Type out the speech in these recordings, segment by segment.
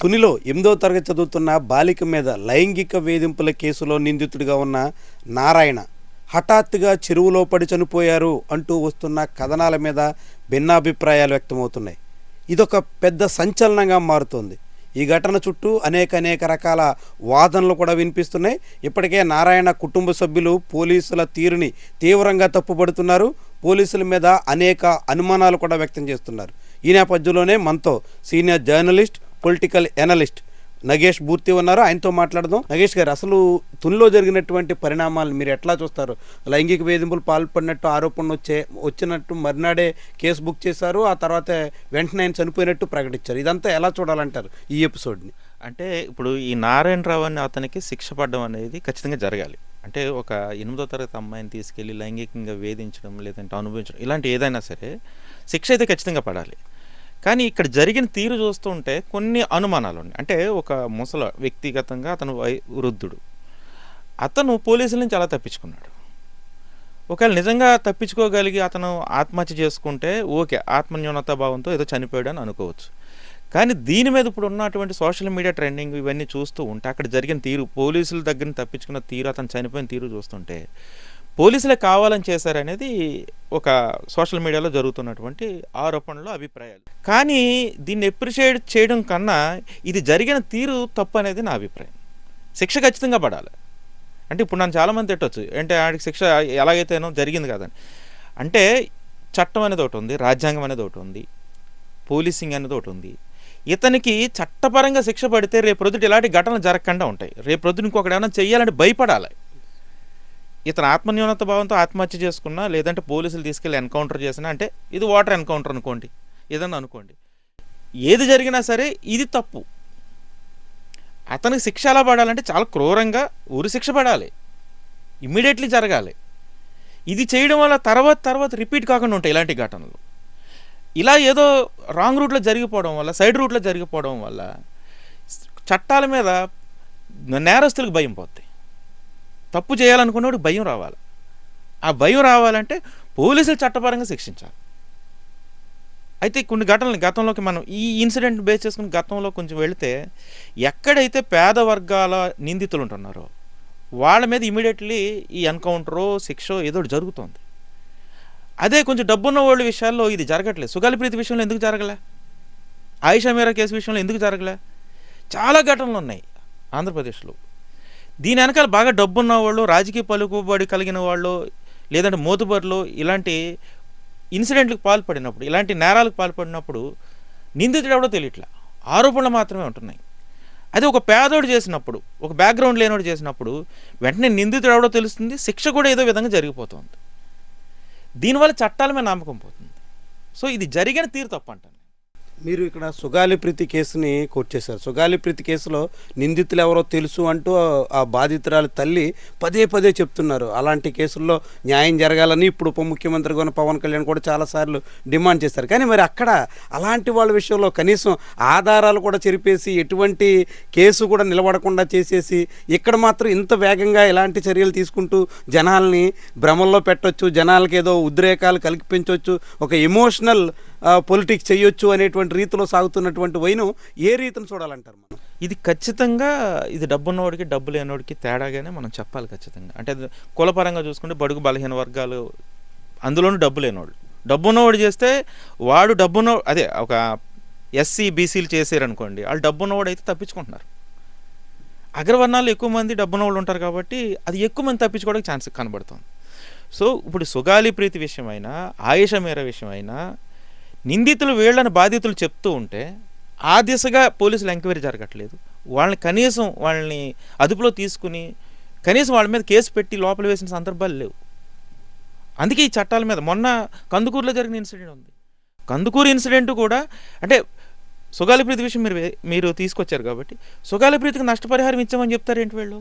తునిలో ఎనిమిదో తరగతి చదువుతున్న బాలిక మీద లైంగిక వేధింపుల కేసులో నిందితుడిగా ఉన్న నారాయణ హఠాత్తుగా చెరువులో పడి చనిపోయారు అంటూ వస్తున్న కథనాల మీద భిన్నాభిప్రాయాలు వ్యక్తమవుతున్నాయి. ఇదొక పెద్ద సంచలనంగా మారుతోంది. ఈ ఘటన చుట్టూ అనేక అనేక రకాల వాదనలు కూడా వినిపిస్తున్నాయి. ఇప్పటికే నారాయణ కుటుంబ సభ్యులు పోలీసుల తీరుని తీవ్రంగా తప్పుపడుతున్నారు. పోలీసుల మీద అనేక అనుమానాలు కూడా వ్యక్తం చేస్తున్నారు. ఈ నేపథ్యంలోనే మనతో senior journalist political analyst Nagesh Burthi ఉన్నారు. ఆయనతో మాట్లాడదాం. నగేష్ గారు అసలు తునిలో జరిగినటువంటి పరిణామాలు మీరు ఎట్లా చూస్తారు? లైంగిక వేధింపులు పాల్పడినట్టు ఆరోపణలు వచ్చే వచ్చినట్టు మర్నాడే కేసు బుక్ చేశారు. ఆ తర్వాత వెంటనే ఆయన చనిపోయినట్టు ప్రకటించారు. ఇదంతా ఎలా చూడాలంటారు ఈ ఎపిసోడ్ని? అంటే ఇప్పుడు ఈ నారాయణరావు అనే అతనికి శిక్ష పడడం అనేది ఖచ్చితంగా జరగాలి. అంటే ఒక ఎనిమిదో తరగతి అమ్మాయిని తీసుకెళ్ళి లైంగికంగా వేధించడం లేదంటే అనుభవించడం ఇలాంటి ఏదైనా సరే శిక్ష అయితే ఖచ్చితంగా పడాలి. కానీ ఇక్కడ జరిగిన తీరు చూస్తుంటే కొన్ని అనుమానాలు ఉన్నాయి అంటే ఒక ముసల వ్యక్తిగతంగా అతను వై వృద్ధుడు. అతను పోలీసుల నుంచి అలా తప్పించుకున్నాడు. ఒకవేళ నిజంగా తప్పించుకోగలిగి అతను ఆత్మహత్య చేసుకుంటే ఓకే ఆత్మన్యూనత భావంతో ఏదో చనిపోయాడు అని అనుకోవచ్చు. కానీ దీని మీద ఇప్పుడు ఉన్నటువంటి సోషల్ మీడియా ట్రెండింగ్ ఇవన్నీ చూస్తూ ఉంటే అక్కడ జరిగిన తీరు పోలీసుల దగ్గర తప్పించుకున్న తీరు అతను చనిపోయిన తీరు చూస్తుంటే పోలీసులే కావాలని చేశారనేది ఒక సోషల్ మీడియాలో జరుగుతున్నటువంటి ఆరోపణలు అభిప్రాయాలు. కానీ దీన్ని ఎప్రిషియేట్ చేయడం కన్నా ఇది జరిగిన తీరు తప్పు అనేది నా అభిప్రాయం. శిక్ష ఖచ్చితంగా పడాలి. అంటే ఇప్పుడు నన్ను చాలామంది తిట్టవచ్చు అంటే ఆడికి శిక్ష ఎలాగైతేనో జరిగింది కదని. అంటే చట్టం అనేది ఒకటి ఉంది రాజ్యాంగం అనేది ఒకటి ఉంది పోలీసింగ్ అనేది ఒకటి ఉంది. ఇతనికి చట్టపరంగా శిక్ష పడితే రేపు ప్రొద్దుట ఇలాంటి ఘటనలు జరగకుండా ఉంటాయి. రేపు ప్రొద్దున ఇంకొకటి ఏమైనా చేయాలంటే భయపడాలి. ఇతను ఆత్మన్యూనత భావంతో ఆత్మహత్య చేసుకున్నా లేదంటే పోలీసులు తీసుకెళ్ళి ఎన్కౌంటర్ చేసినా అంటే ఇది వాటర్ ఎన్కౌంటర్ అనుకోండి ఏదన్నా అనుకోండి. ఏది జరిగినా సరే ఇది తప్పు. అతనికి శిక్ష ఎలా పడాలంటే చాలా క్రూరంగా ఉరి శిక్ష పడాలి. ఇమ్మీడియట్లీ జరగాలి. ఇది చేయడం వల్ల తర్వాత తర్వాత రిపీట్ కాకుండా ఉంటాయి ఇలాంటి ఘటనలు. ఇలా ఏదో రాంగ్ రూట్లో జరిగిపోవడం వల్ల సైడ్ రూట్లో జరిగిపోవడం వల్ల చట్టాల మీద నేరస్తులకు భయం పోతాయి తప్పు చేయాలనుకున్నవాడు భయం రావాలి. ఆ భయం రావాలంటే పోలీసులు చట్టపరంగా శిక్షించాలి. అయితే కొన్ని ఘటనలు గతంలోకి మనం ఈ ఇన్సిడెంట్ బేస్ చేసుకుని గతంలో కొంచెం వెళితే ఎక్కడైతే పేద వర్గాల నిందితులు ఉంటున్నారో వాళ్ళ మీద ఇమీడియట్లీ ఈ ఎన్కౌంటరో శిక్షో ఏదో ఒకటి జరుగుతోంది. అదే కొంచెం డబ్బున్న వాళ్ళ విషయాల్లో ఇది జరగట్లేదు. సుగాలి ప్రీతి విషయంలో ఎందుకు జరగలే? ఆయిషా మీరా కేసు విషయంలో ఎందుకు జరగలే? చాలా ఘటనలు ఉన్నాయి ఆంధ్రప్రదేశ్లో. దీని వెనకాల బాగా డబ్బున్న వాళ్ళు రాజకీయ పలుకుబడి కలిగిన వాళ్ళు లేదంటే మోతుబరులు ఇలాంటి ఇన్సిడెంట్లకు పాల్పడినప్పుడు ఇలాంటి నేరాలకు పాల్పడినప్పుడు నిందితుడు ఎవడో తెలియట్లా. ఆరోపణలు మాత్రమే ఉంటున్నాయి. అదే ఒక పేదోడు చేసినప్పుడు ఒక బ్యాక్గ్రౌండ్ లేనోడు చేసినప్పుడు వెంటనే నిందితుడు ఎవడో తెలుస్తుంది శిక్ష కూడా ఏదో విధంగా జరిగిపోతుంది. దీనివల్ల చట్టాల మీద నమ్మకం పోతుంది. సో ఇది జరిగిన తీరు తప్పంటాను. మీరు ఇక్కడ సుగాలి ప్రీతి కేసుని కోట్ చేశారు. సుగాలి ప్రీతి కేసులో నిందితులు ఎవరో తెలుసు అంటూ ఆ బాధితురాలి తల్లి పదే పదే చెప్తున్నారు. అలాంటి కేసుల్లో న్యాయం జరగాలని ఇప్పుడు ఉప ముఖ్యమంత్రి ఉన్న పవన్ కళ్యాణ్ కూడా చాలాసార్లు డిమాండ్ చేశారు. కానీ మరి అక్కడ అలాంటి వాళ్ళ విషయంలో కనీసం ఆధారాలు కూడా చెరిపేసి ఎటువంటి కేసు కూడా నిలబడకుండా చేసేసి ఇక్కడ మాత్రం ఇంత వేగంగా ఇలాంటి చర్యలు తీసుకుంటూ జనాల్ని భ్రమల్లో పెట్టొచ్చు జనాలకి ఏదో ఉద్రేకాలు కల్పించవచ్చు ఒక ఎమోషనల్ పొలిటిక్స్ చేయొచ్చు అనేటువంటి రీతిలో సాగుతున్నటువంటి వైను ఏ రీతిని చూడాలంటారు మనం? ఇది ఖచ్చితంగా ఇది డబ్బున్నవాడికి డబ్బు లేనివాడికి తేడాగానే మనం చెప్పాలి ఖచ్చితంగా. అంటే కులపరంగా చూసుకుంటే బడుగు బలహీన వర్గాలు అందులోనూ డబ్బు లేనివాడు డబ్బు ఉన్నవాడు చేస్తే వాడు డబ్బున్న అదే ఒక ఎస్సీ బీసీలు చేసారనుకోండి వాళ్ళు డబ్బు ఉన్నవాడు అయితే తప్పించుకుంటున్నారు. అగ్రవర్ణాలు ఎక్కువ మంది డబ్బున్న వాళ్ళు ఉంటారు కాబట్టి అది ఎక్కువ మంది తప్పించుకోవడానికి ఛాన్స్ కనబడుతుంది. సో ఇప్పుడు సుగాలి ప్రీతి విషయమైనా ఆయుష మేర విషయమైనా నిందితులు వీళ్ళని బాధితులు చెప్తూ ఉంటే ఆ దిశగా పోలీసులు ఎంక్వైరీ జరగట్లేదు. వాళ్ళని కనీసం వాళ్ళని అదుపులో తీసుకుని కనీసం వాళ్ళ మీద కేసు పెట్టి లోపల వేసిన సందర్భాలు లేవు. అందుకే ఈ చట్టాల మీద మొన్న కందుకూరులో జరిగిన ఇన్సిడెంట్ ఉంది. కందుకూరు ఇన్సిడెంట్ కూడా అంటే సుగాలిప్రీతి విషయం మీరు మీరు తీసుకొచ్చారు కాబట్టి సుగాలిప్రీతికి నష్టపరిహారం ఇచ్చామని చెప్తారేంటి వీళ్ళు?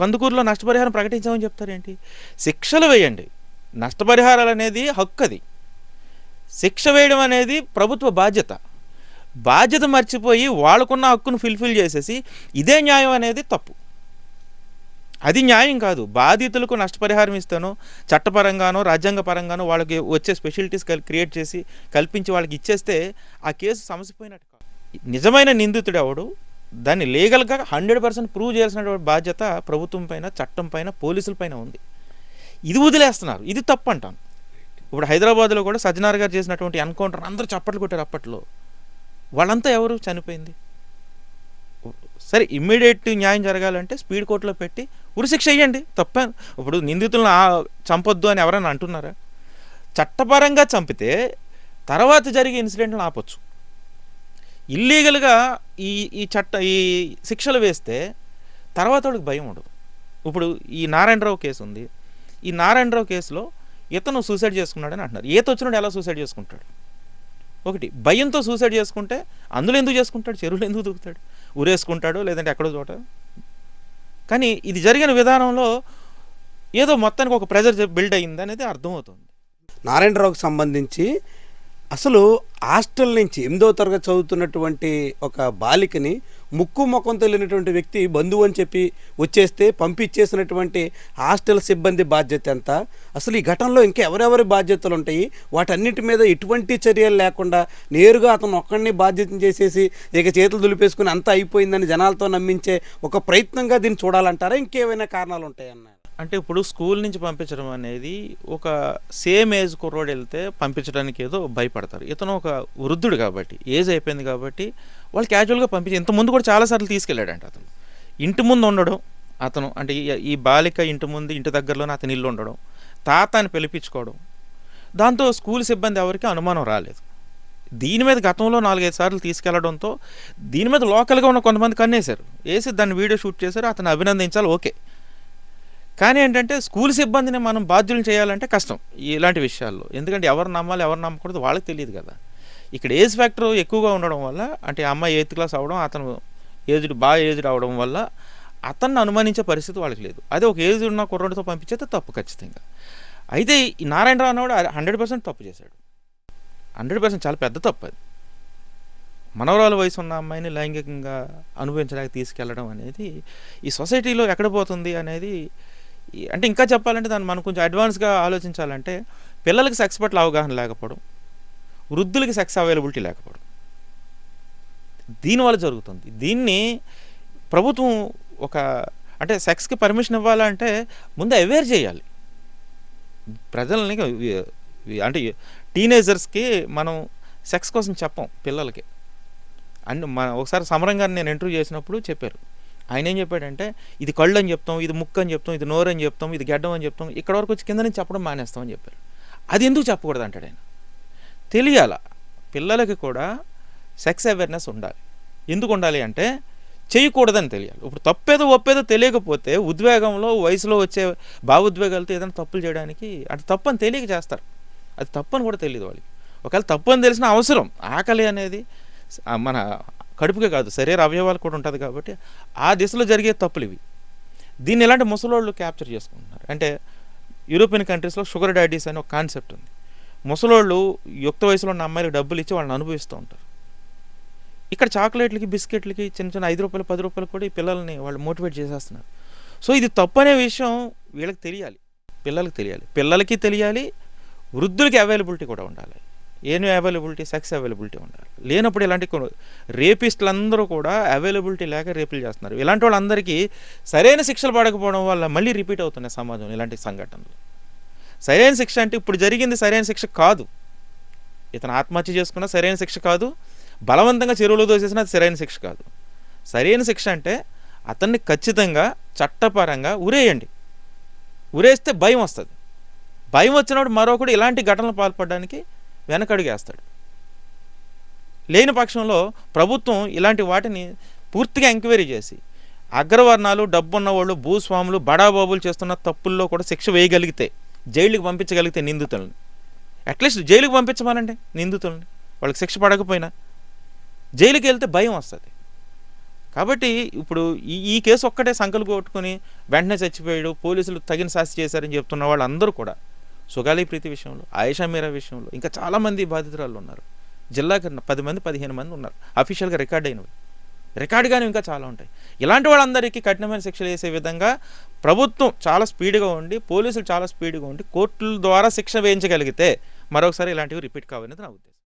కందుకూరులో నష్టపరిహారం ప్రకటించామని చెప్తారేంటి? శిక్షలు వేయండి. నష్టపరిహారాలు అనేది హక్కు అది శిక్ష వేయడం అనేది ప్రభుత్వ బాధ్యత. బాధ్యత మర్చిపోయి వాళ్ళకున్న హక్కును ఫుల్ఫిల్ చేసేసి ఇదే న్యాయం అనేది తప్పు. అది న్యాయం కాదు. బాధితులకు నష్టపరిహారం ఇస్తాను చట్టపరంగానో రాజ్యాంగపరంగానో వాళ్ళకి వచ్చే స్పెషాలిటీస్ క్రియేట్ చేసి కల్పించి వాళ్ళకి ఇచ్చేస్తే ఆ కేసు సమసిపోయినట్టు కాదు. నిజమైన నిందితుడు ఎవడు? దాన్ని లీగల్గా హండ్రెడ్ పర్సెంట్ ప్రూవ్ చేయాల్సిన బాధ్యత ప్రభుత్వం పైన చట్టం పైన పోలీసుల పైన ఉంది. ఇది వదిలేస్తున్నారు. ఇది తప్పు అంటాను. ఇప్పుడు హైదరాబాద్లో కూడా సజ్జనార్ గారు చేసినటువంటి ఎన్కౌంటర్ అందరూ చప్పట్లు కొట్టారు అప్పట్లో. వాళ్ళంతా ఎవరు? చనిపోయింది. సరే ఇమ్మీడియట్ న్యాయం జరగాలంటే స్పీడ్ కోర్టులో పెట్టి ఉరిశిక్ష వేయండి తప్ప. ఇప్పుడు నిందితులను చంపొద్దు అని ఎవరైనా అంటున్నారా? చట్టపరంగా చంపితే తర్వాత జరిగే ఇన్సిడెంట్లను ఆపొచ్చు. ఇల్లీగల్గా ఈ ఈ చట్ట ఈ శిక్షలు వేస్తే తర్వాత వాడికి భయం ఉండదు. ఇప్పుడు ఈ నారాయణరావు కేసు ఉంది ఈ నారాయణరావు కేసులో ఇతను సూసైడ్ చేసుకున్నాడని అంటున్నారు. ఈత వచ్చినాడు ఎలా సూసైడ్ చేసుకుంటాడు? ఒకటి భయంతో సూసైడ్ చేసుకుంటే అందులో ఎందుకు చేసుకుంటాడు? చెరువులు ఎందుకు దూకుతాడు? ఊరేసుకుంటాడు లేదంటే ఎక్కడో చోట? కానీ ఇది జరిగిన విధానంలో ఏదో మొత్తానికి ఒక ప్రెజర్ బిల్డ్ అయింది అనేది అర్థమవుతుంది. నారాయణరావుకి సంబంధించి అసలు హాస్టల్ నుంచి ఎనిమిదో తరగతి చదువుతున్నటువంటి ఒక బాలికని ముక్కు ముఖం తెలియనటువంటి వ్యక్తి బంధువు అని చెప్పి వచ్చేస్తే పంపించేసినటువంటి హాస్టల్ సిబ్బంది బాధ్యత ఎంత? అసలు ఈ ఘటనలో ఇంకా ఎవరెవరి బాధ్యతలు ఉంటాయి? వాటన్నిటి మీద ఎటువంటి చర్యలు లేకుండా నేరుగా అతను ఒక్కడిని బాధ్యతను చేసేసి ఇక చేతులు దులిపేసుకుని అంతా అయిపోయిందని జనాలతో నమ్మించే ఒక ప్రయత్నంగా దీన్ని చూడాలంటారా? ఇంకేమైనా కారణాలు ఉంటాయన్నారు అంటే ఇప్పుడు స్కూల్ నుంచి పంపించడం అనేది ఒక సేమ్ ఏజ్ కుర్రోడు వెళ్తే పంపించడానికి ఏదో భయపడతారు. ఇతను ఒక వృద్ధుడు కాబట్టి ఏజ్ అయిపోయింది కాబట్టి వాళ్ళు క్యాజువల్గా పంపించి ఇంత ముందు కూడా చాలాసార్లు తీసుకెళ్ళాడంట అతను. ఇంటి ముందు ఉండడం అతను అంటే ఈ- బాలిక ఇంటి ముందు ఇంటి దగ్గరలోనే అతని ఇల్లు ఉండడం తాత అని పిలిపించుకోవడం దాంతో స్కూల్ సిబ్బంది ఎవరికి అనుమానం రాలేదు. దీని మీద గతంలో నాలుగైదు సార్లు తీసుకెళ్ళడంతో దీని మీద లోకల్గా ఉన్న కొంతమంది కన్నేశారు. వేసి దాన్ని వీడియో షూట్ చేశారు అతను అభినందించాలి ఓకే. కానీ ఏంటంటే స్కూల్ సిబ్బందిని మనం బాధ్యులు చేయాలంటే కష్టం ఇలాంటి విషయాల్లో. ఎందుకంటే ఎవరు నమ్మాలి ఎవరు నమ్మకూడదు వాళ్ళకి తెలియదు కదా. ఇక్కడ ఏజ్ ఫ్యాక్టర్ ఎక్కువగా ఉండడం వల్ల అంటే అమ్మాయి ఎయిత్ క్లాస్ అవడం అతను ఏజ్డ్ బాగా ఏజ్డ్ అవడం వల్ల అతన్ని అనుమానించే పరిస్థితి వాళ్ళకి లేదు. అదే ఒక ఏజ్ ఉన్న కుర్రోడితో పంపించేస్తే తప్పు ఖచ్చితంగా. అయితే ఈ నారాయణరావు అన్నవాడు హండ్రెడ్ పర్సెంట్ తప్పు చేశాడు. హండ్రెడ్ పర్సెంట్ చాలా పెద్ద తప్పు అది. మనవరాల వయసు ఉన్న అమ్మాయిని లైంగికంగా అనుభవించడానికి తీసుకెళ్ళడం అనేది ఈ సొసైటీలో ఎక్కడ పోతుంది అనేది అంటే ఇంకా చెప్పాలంటే దాన్ని మనం కొంచెం అడ్వాన్స్గా ఆలోచించాలంటే పిల్లలకి సెక్స్ పట్ల అవగాహన లేకపోవడం వృద్ధులకి సెక్స్ అవైలబిలిటీ లేకపోవడం. దీనివల్ల జరుగుతుంది. దీన్ని ప్రభుత్వం ఒక అంటే సెక్స్కి పర్మిషన్ ఇవ్వాలంటే ముందు అవేర్ చేయాలి. ప్రజల్ని అంటే టీనేజర్స్కి మనం సెక్స్ కోసం చెప్పం పిల్లలకి. అండ్ మన ఒకసారి సమరం నేను ఇంటర్వ్యూ చేసినప్పుడు చెప్పారు. ఆయన ఏం చెప్పాడంటే ఇది కళ్ళు అని చెప్తాం ఇది ముక్కు అని చెప్తాం ఇది నోరు అని చెప్తాం ఇది గడ్డం అని చెప్తాం ఇక్కడ వరకు వచ్చి కింద నుంచి చెప్పడం మానేస్తామని చెప్పారు. అది ఎందుకు చెప్పకూడదు అంటాడు ఆయన? తెలియాల పిల్లలకి కూడా సెక్స్ అవేర్నెస్ ఉండాలి. ఎందుకు ఉండాలి అంటే చేయకూడదని తెలియాలి. ఇప్పుడు తప్పేదో ఒప్పేదో తెలియకపోతే ఉద్వేగంలో వయసులో వచ్చే భావోద్వేగాలతో ఏదైనా తప్పులు చేయడానికి అది తప్పని తెలియక చేస్తారు. అది తప్పని కూడా తెలియదు వాళ్ళకి. ఒకవేళ తప్పు అని తెలిసిన అవసరం. ఆకలి అనేది మన కడుపుకే కాదు శరీర అవయవాలు కూడా ఉంటుంది కాబట్టి ఆ దిశలో జరిగే తప్పులు ఇవి. దీన్ని ఎలాంటి ముసలోళ్ళు క్యాప్చర్ చేసుకుంటున్నారు? అంటే యూరోపియన్ కంట్రీస్లో షుగర్ డాడీస్ అనే ఒక కాన్సెప్ట్ ఉంది. ముసలోళ్ళు యుక్త వయసులో ఉన్న అమ్మాయిలకు డబ్బులు ఇచ్చి వాళ్ళని అనుభవిస్తూ ఉంటారు. ఇక్కడ చాక్లెట్లకి బిస్కెట్లకి చిన్న చిన్న ఐదు రూపాయలు పది రూపాయలు కూడా ఈ పిల్లల్ని వాళ్ళు మోటివేట్ చేసేస్తున్నారు. సో ఇది తప్పు అనే విషయం వీళ్ళకి తెలియాలి. పిల్లలకి తెలియాలి. పిల్లలకి తెలియాలి. వృద్ధులకి అవైలబిలిటీ కూడా ఉండాలి. ఏను అవైలబిలిటీ సెక్స్ అవైలబిలిటీ ఉండాలి. లేనప్పుడు ఇలాంటి రేపిస్టులందరూ రేపిస్టులు అందరూ కూడా అవైలబిలిటీ లేక రేపులు చేస్తున్నారు. ఇలాంటి వాళ్ళందరికీ సరైన శిక్షలు పడకపోవడం వల్ల మళ్ళీ రిపీట్ అవుతున్నాయి సమాజం ఇలాంటి సంఘటనలు. సరైన శిక్ష అంటే ఇప్పుడు జరిగింది సరైన శిక్ష కాదు. ఇతను ఆత్మహత్య చేసుకున్న సరైన శిక్ష కాదు. బలవంతంగా చెరువులో దోసేసిన అది సరైన శిక్ష కాదు. సరైన శిక్ష అంటే అతన్ని ఖచ్చితంగా చట్టపరంగా ఉరేయండి. ఉరేస్తే భయం వస్తుంది. భయం వచ్చినప్పుడు మరొకడు ఇలాంటి ఘటనలు పాల్పడడానికి వెనకడుగేస్తాడు. లేని పక్షంలో ప్రభుత్వం ఇలాంటి వాటిని పూర్తిగా ఎంక్వైరీ చేసి అగ్రవర్ణాలు డబ్బున్న వాళ్ళు భూస్వాములు బడాబాబులు చేస్తున్న తప్పుల్లో కూడా శిక్ష వేయగలిగితే జైలుకి పంపించగలిగితే నిందితులను. అట్లీస్ట్ జైలుకి పంపించమనండి నిందితుల్ని. వాళ్ళకి శిక్ష పడకపోయినా. జైలుకి వెళ్తే భయం వస్తుంది. కాబట్టి ఇప్పుడు ఈ ఈ కేసు ఒక్కటే సంకలు కొట్టుకొని వెంటనే చచ్చిపోయాడు పోలీసులు తగిన శాస్తి చేశారని చెప్తున్న వాళ్ళందరూ కూడా సుగాలి ప్రీతి విషయంలో ఆయేషా మీరా విషయంలో ఇంకా చాలామంది బాధితురాలు ఉన్నారు. జిల్లాకి పది మంది పదిహేను మంది ఉన్నారు. అఫీషియల్గా రికార్డ్ అయినవి. రికార్డుగానే కానీ ఇంకా చాలా ఉంటాయి. ఇలాంటి వాళ్ళందరికీ కఠినమైన శిక్షలు వేసే విధంగా ప్రభుత్వం చాలా స్పీడ్గా ఉండి పోలీసులు చాలా స్పీడ్గా ఉండి కోర్టుల ద్వారా శిక్ష వేయించగలిగితే మరొకసారి ఇలాంటివి రిపీట్ కావనేది నా ఉద్దేశం.